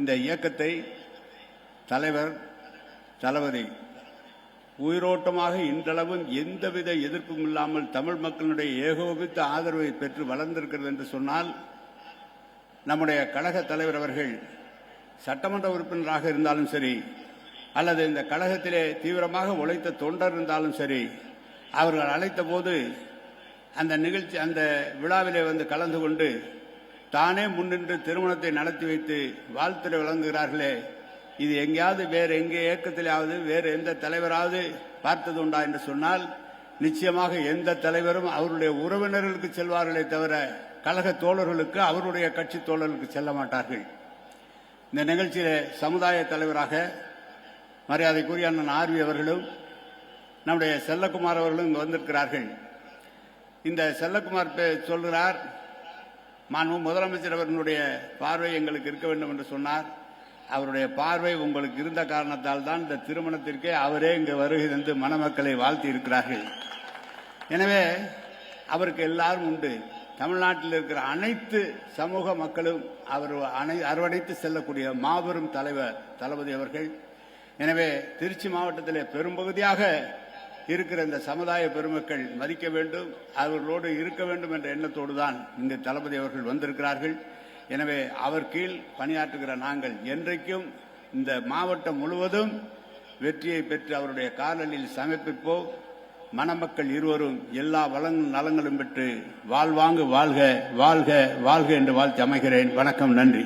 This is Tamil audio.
இந்த இயக்கத்தை தலைவர் தளபதி உயிரோட்டமாக இன்றளவும் எந்தவித எதிர்ப்பும் இல்லாமல் தமிழ் மக்களுடைய ஏகோபித்த ஆதரவை பெற்று வளர்ந்திருக்கிறது என்று சொன்னால் நம்முடைய கழக தலைவர் அவர்கள் சட்டமன்ற உறுப்பினராக இருந்தாலும் சரி அல்லது இந்த கழகத்திலே தீவிரமாக உழைத்த தொண்டர் இருந்தாலும் சரி அவர்கள் அழைத்த போது அந்த நிகழ்ச்சி அந்த விழாவிலே வந்து கலந்து கொண்டு தானே முன்னின்று திருமணத்தை நடத்தி வைத்து வாழ்த்துறை வழங்குகிறார்களே. இது எங்கேயாவது வேறு எங்கே இயக்கத்திலாவது வேறு எந்த தலைவராவது பார்த்தது உண்டா என்று சொன்னால் நிச்சயமாக எந்த தலைவரும் அவருடைய உறவினர்களுக்கு செல்வார்களே தவிர கழக தோழர்களுக்கு அவருடைய கட்சி தோழர்களுக்கு செல்ல மாட்டார்கள். இந்த நிகழ்ச்சியில சமுதாய தலைவராக மரியாதைக்குரிய அண்ணன் ஆர்வி அவர்களும் நம்முடைய செல்லக்குமார் அவர்களும் இங்கு வந்திருக்கிறார்கள். இந்த செல்லக்குமார் சொல்கிறார் மாண்பு முதலமைச்சர் அவர்களுடைய பார்வை எங்களுக்கு இருக்க வேண்டும் என்று சொன்னார். அவருடைய பார்வை உங்களுக்கு இருந்த காரணத்தால் தான் இந்த திருமணத்திற்கே அவரே இங்கு வருகை தந்து மணமக்களை வாழ்த்தி இருக்கிறார்கள். எனவே அவருக்கு எல்லாரும் உண்டு. தமிழ்நாட்டில் இருக்கிற அனைத்து சமூக மக்களும் அவர் அனை அரவணைத்து செல்லக்கூடிய மாபெரும் தலைவர் தளபதி அவர்கள். எனவே திருச்சி மாவட்டத்திலே பெரும்பகுதியாக இருக்கிற இந்த சமுதாய பெருமக்கள் மதிக்க வேண்டும் அவர்களோடு இருக்க வேண்டும் என்ற எண்ணத்தோடு தான் இந்த தளபதி அவர்கள் வந்திருக்கிறார்கள். எனவே அவர் கீழ் பணியாற்றுகிற நாங்கள் என்றைக்கும் இந்த மாவட்டம் முழுவதும் வெற்றியை பெற்று அவருடைய காலலில் சமர்ப்பிப்போம். மணமக்கள் இருவரும் எல்லா வளங்களும் நலங்களும் பெற்று வாழ்வாங்கு வாழ்க வாழ்க வாழ்க என்று வாழ்த்தி அமைகிறேன். வணக்கம் நன்றி.